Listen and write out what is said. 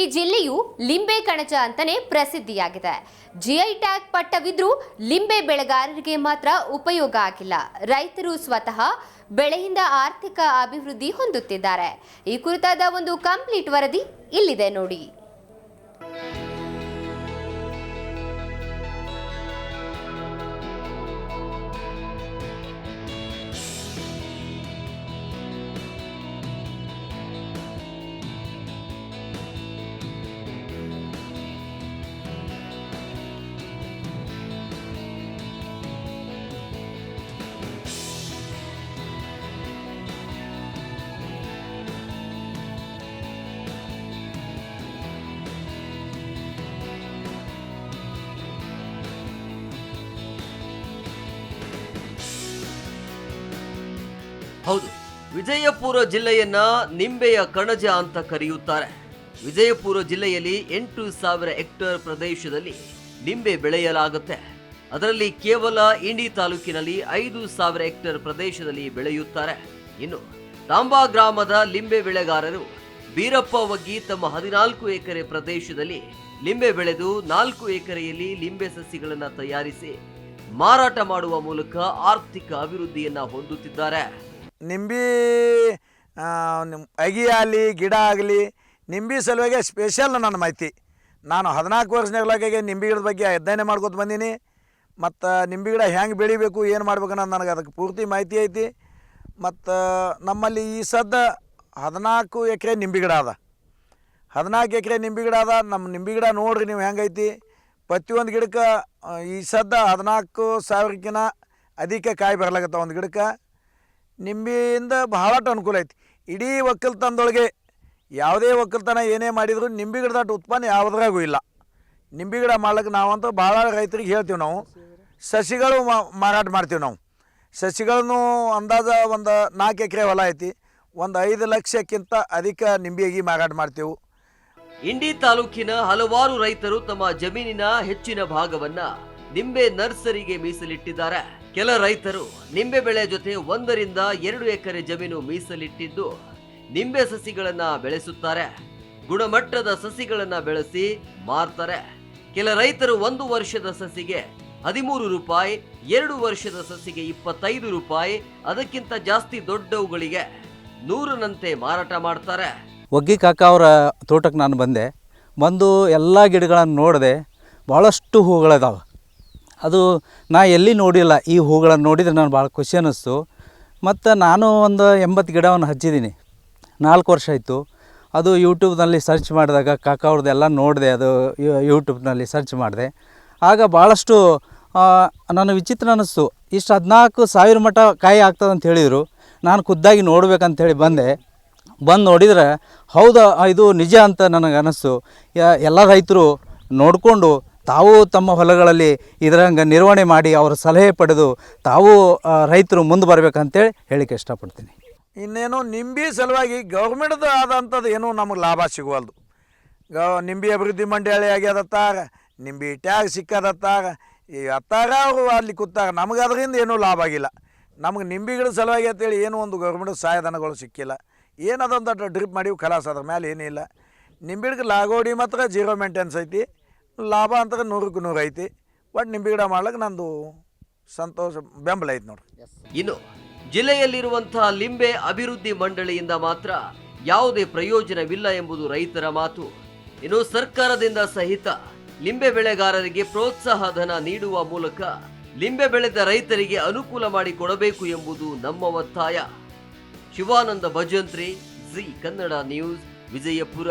ಈ ಜಿಲ್ಲೆಯು ಲಿಂಬೆ ಕಣಜ ಅಂತಾನೆ ಪ್ರಸಿದ್ಧಿಯಾಗಿದೆ. ಜಿಐ ಟ್ಯಾಗ್ ಪಟ್ಟವಿದ್ರೂ ಲಿಂಬೆ ಬೆಳೆಗಾರರಿಗೆ ಮಾತ್ರ ಉಪಯೋಗ ಆಗಿಲ್ಲ. ರೈತರು ಸ್ವತಃ ಬೆಳೆಯಿಂದ ಆರ್ಥಿಕ ಅಭಿವೃದ್ಧಿ ಹೊಂದುತ್ತಿದ್ದಾರೆ. ಈ ಕುರಿತಾದ ಒಂದು ಕಂಪ್ಲೀಟ್ ವರದಿ ಇಲ್ಲಿದೆ ನೋಡಿ. ಹೌದು. ವಿಜಯಪುರ ಜಿಲ್ಲೆಯನ್ನ ನಿಂಬೆಯ ಕಣಜ ಅಂತ ಕರೆಯುತ್ತಾರೆ. ವಿಜಯಪುರ ಜಿಲ್ಲೆಯಲ್ಲಿ ಎಂಟು ಸಾವಿರ ಹೆಕ್ಟೇರ್ ಪ್ರದೇಶದಲ್ಲಿ ನಿಂಬೆ ಬೆಳೆಯಲಾಗುತ್ತೆ. ಅದರಲ್ಲಿ ಕೇವಲ ಇಂಡಿ ತಾಲೂಕಿನಲ್ಲಿ ಐದು ಸಾವಿರ ಹೆಕ್ಟೇರ್ ಪ್ರದೇಶದಲ್ಲಿ ಬೆಳೆಯುತ್ತಾರೆ. ಇನ್ನು ತಾಂಬಾ ಗ್ರಾಮದ ಲಿಂಬೆ ಬೆಳೆಗಾರರು ಬೀರಪ್ಪ ಒಗ್ಗಿ ತಮ್ಮ ಹದಿನಾಲ್ಕು ಎಕರೆ ಪ್ರದೇಶದಲ್ಲಿ ಲಿಂಬೆ ಬೆಳೆದು ನಾಲ್ಕು ಎಕರೆಯಲ್ಲಿ ಲಿಂಬೆ ಸಸಿಗಳನ್ನು ತಯಾರಿಸಿ ಮಾರಾಟ ಮಾಡುವ ಮೂಲಕ ಆರ್ಥಿಕ ಅಭಿವೃದ್ಧಿಯನ್ನ ಹೊಂದುತ್ತಿದ್ದಾರೆ. ನಿಂಬೆ ಅಗಿ ಆಗಲಿ, ಗಿಡ ಆಗಲಿ, ನಿಂಬೆ ಸಲುವಾಗಿ ಸ್ಪೆಷಲ್ ನನ್ನ ಮಾಹಿತಿ. ನಾನು ಹದಿನಾಲ್ಕು ವರ್ಷನಾಗ್ಲಾಗೆ ನಿಂಬೆ ಗಿಡದ ಬಗ್ಗೆ ಅಧ್ಯಯನ ಮಾಡ್ಕೊತ ಬಂದೀನಿ. ಮತ್ತು ನಿಂಬೆ ಗಿಡ ಹೆಂಗೆ ಬೆಳಿಬೇಕು, ಏನು ಮಾಡ್ಬೇಕು ಅನ್ನೋದು ನನಗೆ ಅದಕ್ಕೆ ಪೂರ್ತಿ ಮಾಹಿತಿ ಐತಿ. ಮತ್ತು ನಮ್ಮಲ್ಲಿ ಈ ಸದ್ದ ಹದಿನಾಲ್ಕು ಎಕರೆ ನಿಂಬೆ ಗಿಡ ಅದ. ಹದಿನಾಲ್ಕು ಎಕರೆ ನಿಂಬೆ ಗಿಡ ಅದ. ನಮ್ಮ ನಿಂಬೆ ಗಿಡ ನೋಡ್ರಿ ನೀವು ಹೆಂಗೈತಿ ಪ್ರತಿಯೊಂದು ಗಿಡಕ್ಕೆ ಈ ಸದ್ದ ಹದಿನಾಲ್ಕು ಸಾವಿರಕ್ಕಿಂತ ಅಧಿಕ ಕಾಯಿ ಬರ್ಲಾಗತ್ತ ಒಂದು ಗಿಡಕ್ಕೆ. ನಿಂಬೆಯಿಂದ ಭಾಳಷ್ಟು ಅನುಕೂಲ ಐತಿ. ಇಡೀ ಒಕ್ಕಲ್ತನದೊಳಗೆ ಯಾವುದೇ ಒಕ್ಕಲ್ತನ ಏನೇ ಮಾಡಿದರೂ ನಿಂಬೆ ಗಿಡದಟ್ಟು ಉತ್ಪನ್ನ ಯಾವುದ್ರಾಗೂ ಇಲ್ಲ. ನಿಂಬೆ ಗಿಡ ಮಾಡ್ಲಿಕ್ಕೆ ನಾವಂತೂ ಭಾಳ ರೈತರಿಗೆ ಹೇಳ್ತೀವಿ ನಾವು. ಸಸಿಗಳು ಮಾರಾಟ ಮಾಡ್ತೀವಿ ನಾವು. ಸಸಿಗಳನ್ನು ಅಂದಾಜ ಒಂದು ನಾಲ್ಕು ಎಕರೆ ಹೊಲ ಐತಿ. ಒಂದು ಐದು ಲಕ್ಷಕ್ಕಿಂತ ಅಧಿಕ ನಿಂಬೆಗಿ ಮಾರಾಟ ಮಾಡ್ತೀವಿ. ಇಂಡಿ ತಾಲೂಕಿನ ಹಲವಾರು ರೈತರು ತಮ್ಮ ಜಮೀನಿನ ಹೆಚ್ಚಿನ ಭಾಗವನ್ನ ನಿಂಬೆ ನರ್ಸರಿಗೆ ಮೀಸಲಿಟ್ಟಿದ್ದಾರೆ. ಕೆಲ ರೈತರು ನಿಂಬೆ ಬೆಳೆ ಜೊತೆ ಒಂದರಿಂದ ಎರಡು ಎಕರೆ ಜಮೀನು ಮೀಸಲಿಟ್ಟಿದ್ದು ನಿಂಬೆ ಸಸಿಗಳನ್ನ ಬೆಳೆಸುತ್ತಾರೆ. ಗುಣಮಟ್ಟದ ಸಸಿಗಳನ್ನ ಬೆಳೆಸಿ ಮಾರ್ತಾರೆ. ಕೆಲ ರೈತರು ಒಂದು ವರ್ಷದ ಸಸಿಗೆ ಹದಿಮೂರು ರೂಪಾಯಿ, ಎರಡು ವರ್ಷದ ಸಸಿಗೆ ಇಪ್ಪತ್ತೈದು ರೂಪಾಯಿ, ಅದಕ್ಕಿಂತ ಜಾಸ್ತಿ ದೊಡ್ಡವುಗಳಿಗೆ ನೂರನಂತೆ ಮಾರಾಟ ಮಾಡ್ತಾರೆ. ಒಗ್ಗಿ ಕಾಕ ಅವರ ತೋಟಕ್ಕೆ ನಾನು ಬಂದೆ. ಬಂದು ಎಲ್ಲ ಗಿಡಗಳನ್ನು ನೋಡಿದೆ ಭಾಳಷ್ಟು ಹೂಗಳಿದಾವೆ ಅದು ನಾ ಎಲ್ಲಿ ನೋಡಿಲ್ಲ ಈ ಹೂಗಳನ್ನು ನೋಡಿದರೆ ನಾನು ಭಾಳ ಖುಷಿ ಅನ್ನಿಸ್ತು. ಮತ್ತು ನಾನು ಒಂದು ಎಂಬತ್ತು ಗಿಡವನ್ನು ಹಚ್ಚಿದ್ದೀನಿ. ನಾಲ್ಕು ವರ್ಷ ಆಯಿತು. ಅದು ಯೂಟ್ಯೂಬ್ನಲ್ಲಿ ಸರ್ಚ್ ಮಾಡಿದಾಗ ಕಾಕ ಅವ್ರದ್ದೆಲ್ಲ ನೋಡಿದೆ, ಅದು ಯೂಟ್ಯೂಬ್ನಲ್ಲಿ ಸರ್ಚ್ ಮಾಡಿದೆ. ಆಗ ಭಾಳಷ್ಟು ನಾನು ನನಗೆ ವಿಚಿತ್ರ ಅನ್ನಿಸ್ತು. ಇಷ್ಟು ಹದಿನಾಲ್ಕು ಸಾವಿರ ಮಟ ಕಾಯಿ ಅಂತ ಹೇಳಿದರು. ನಾನು ಖುದ್ದಾಗಿ ನೋಡ್ಬೇಕಂತೇಳಿ ಬಂದೆ. ಬಂದು ನೋಡಿದ್ರೆ, ಹೌದಾ ಇದು ನಿಜ ಅಂತ ನನಗೆ ಅನ್ನಿಸ್ತು. ಎಲ್ಲ ರೈತರು ನೋಡಿಕೊಂಡು ತಾವು ತಮ್ಮ ಹೊಲಗಳಲ್ಲಿ ಇದರಂಗೆ ನಿರ್ವಹಣೆ ಮಾಡಿ ಅವರ ಸಲಹೆ ಪಡೆದು ತಾವು ರೈತರು ಮುಂದೆ ಬರಬೇಕಂತೇಳಿ ಹೇಳಿಕ್ಕೆ ಇಷ್ಟಪಡ್ತೀನಿ. ಇನ್ನೇನು ನಿಂಬೆ ಸಲುವಾಗಿ ಗೌರ್ಮೆಂಟ್ದು ಆದಂಥದ್ದು ಏನೂ ನಮಗೆ ಲಾಭ ಸಿಗುವಲ್ದು. ಗ, ನಿಂಬೆ ಅಭಿವೃದ್ಧಿ ಮಂಡಳಿ ಆಗ್ಯದತ್ತಾಗ, ನಿಂಬೆ ಟ್ಯಾಗ್ ಸಿಕ್ಕದತ್ತಾಗ, ಈ ಅತ್ತಾಗ ಅವರು ಅಲ್ಲಿ ಕೂತಾಗ ನಮಗೆ ಅದರಿಂದ ಏನೂ ಲಾಭ ಆಗಿಲ್ಲ. ನಮಗೆ ನಿಂಬಿಗಳ ಸಲುವಾಗಿ ಅಂತೇಳಿ ಏನೂ ಒಂದು ಗೌರ್ಮೆಂಟ್ ಸಹಾಯಧನಗಳು ಸಿಕ್ಕಿಲ್ಲ. ಏನದೊಂದು ಡ್ರಿಪ್ ಮಾಡಿವು ಕಲಾಸ ಅದ್ರ ಮೇಲೆ ಏನಿಲ್ಲ. ನಿಂಬಿಡ್ಗೆ ಲಾಗೋಡಿ ಮಾತ್ರ ಜೀರೋ ಮೇಂಟೆನ್ಸ್ ಐತಿ. ಲಾಭ ಅಂತ ನೂರಕ್ಕೆ ನೂರು ಐತಿ. ಒಟ್ಟು ನಿಂಬೆ ಗಿಡ ಮಾಡ್ಲಿಕ್ಕೆ ನಂದು ಸಂತೋಷ ಬೆಂಬಲ ಐತಿ ನೋಡ್ರಿ. ಇನ್ನು ಜಿಲ್ಲೆಯಲ್ಲಿರುವಂತಹ ಲಿಂಬೆ ಅಭಿವೃದ್ಧಿ ಮಂಡಳಿಯಿಂದ ಮಾತ್ರ ಯಾವುದೇ ಪ್ರಯೋಜನವಿಲ್ಲ ಎಂಬುದು ರೈತರ ಮಾತು. ಇನ್ನು ಸರ್ಕಾರದಿಂದ ಸಹಿತ ಲಿಂಬೆ ಬೆಳೆಗಾರರಿಗೆ ಪ್ರೋತ್ಸಾಹ ಧನ ನೀಡುವ ಮೂಲಕ ಲಿಂಬೆ ಬೆಳೆದ ರೈತರಿಗೆ ಅನುಕೂಲ ಮಾಡಿಕೊಡಬೇಕು ಎಂಬುದು ನಮ್ಮ ಒತ್ತಾಯ. Shivananda Bhajantri Zee Kannada news Vijayapura.